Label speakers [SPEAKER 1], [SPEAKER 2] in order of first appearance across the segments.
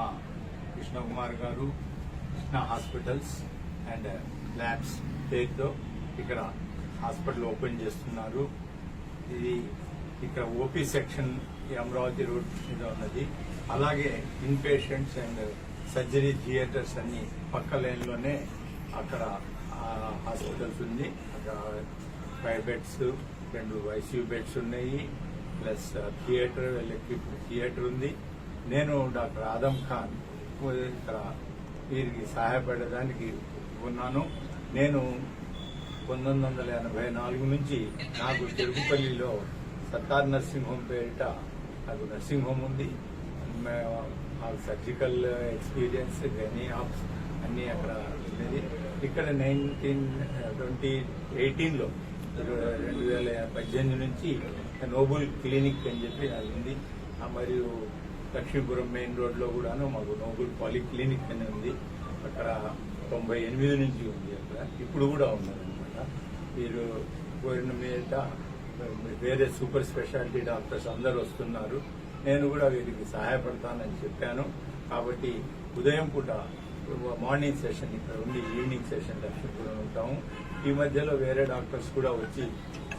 [SPEAKER 1] మా కృష్ణకుమార్ గారు Krishna hospitals and labs పేరుతో ఇక్కడ హాస్పిటల్ ఓపెన్ చేస్తున్నారు. ఇది ఇక్కడ ఓపీ సెక్షన్ అమరావతి రోడ్ మీద ఉన్నది. అలాగే ఇన్పేషెంట్స్ అండ్ సర్జరీ థియేటర్స్ అన్ని పక్క లైన్లోనే అక్కడ హాస్పిటల్స్ ఉంది. అక్కడ ఫైవ్ బెడ్స్ రెండు ఐసీయూ బెడ్స్ ఉన్నాయి. ప్లస్ థియేటర్ ఎలక్ట్రిక్ థియేటర్ ఉంది. నేను డాక్టర్ ఆదం ఖాన్ ఇక్కడ వీరికి సహాయపడడానికి ఉన్నాను. నేను పంతొమ్మిది వందల ఎనభై నాలుగు నుంచి నాకు తిరుగుపల్లిలో సత్తార్ నర్సింగ్ హోమ్ పేరిట నాకు నర్సింగ్ హోమ్ ఉంది. నాకు సర్జికల్ ఎక్స్పీరియన్స్ గనీ ఆప్స్ అన్నీ అక్కడ ఉండేది ఇక్కడ నైన్టీన్ ట్వంటీ ఎయిటీన్లో రెండు వేల పద్దెనిమిది నుంచి నోబుల్ క్లినిక్ అని చెప్పి అది ఉంది. ఆ మరియు లక్ష్మీపురం మెయిన్ రోడ్లో కూడాను మాకు నోబుల్ పాలి క్లినిక్ అని ఉంది. అక్కడ తొంభై ఎనిమిది నుంచి ఉంది అక్కడ. ఇప్పుడు కూడా ఉన్నారనమాట మీరు కోరిన మీద వేరే సూపర్ స్పెషాలిటీ డాక్టర్స్ అందరు వస్తున్నారు. నేను కూడా వీరికి సహాయపడతానని చెప్పాను. కాబట్టి ఉదయం పూట మార్నింగ్ సెషన్ ఇక్కడ ఉండి ఈవినింగ్ సెషన్ లక్ష్మీపురం ఉంటాము. ఈ మధ్యలో వేరే డాక్టర్స్ కూడా వచ్చి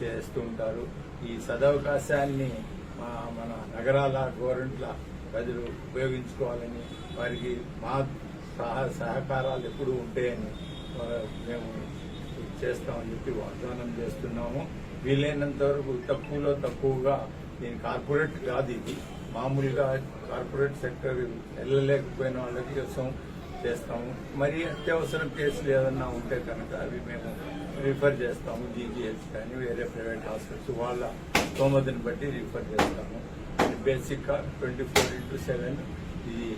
[SPEAKER 1] చేస్తూ ఉంటారు. ఈ సదవకాశాన్ని మా- మన నగరాల గవర్నమెంట్ల ప్రజలు ఉపయోగించుకోవాలని వారికి మా సహా సహకారాలు ఎప్పుడూ ఉంటాయని మేము చేస్తామని చెప్పి వాగ్దానం చేస్తున్నాము. వీలైనంత వరకు తక్కువలో తక్కువగా దీని కార్పొరేట్ కాదు ఇది. మామూలుగా కార్పొరేట్ సెక్టర్ వెళ్ళలేకపోయిన వాళ్ళకి కోసం చేస్తాము. మరి అత్యవసరం కేసులు ఏదన్నా ఉంటే కనుక అవి మేము రిఫర్ చేస్తాము. జీజీహెచ్ కానీ వేరే ప్రైవేట్ హాస్పిటల్స్ వాళ్ళ స్తోమతని బట్టి రిఫర్ చేస్తాము. బేసిక్గా ట్వంటీ ఫోర్ ఇంటూ సెవెన్ ఇది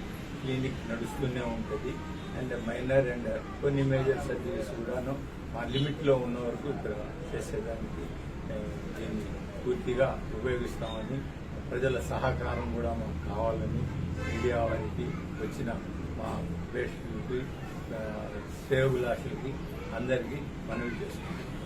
[SPEAKER 1] క్లినిక్ నడుస్తూనే ఉంటుంది. అండ్ మైనర్ అండ్ కొన్ని మేజర్ సర్జరీస్ కూడాను మా లిమిట్లో ఉన్న వరకు ఇక్కడ చేసేదానికి మేము దీన్ని పూర్తిగా ఉపయోగిస్తామని ప్రజల సహకారం కూడా మాకు కావాలని మీడియా వారికి వచ్చిన మా పేషెంట్కి సేవకులాసులకి అందరికీ మనవి చేస్తున్నాం.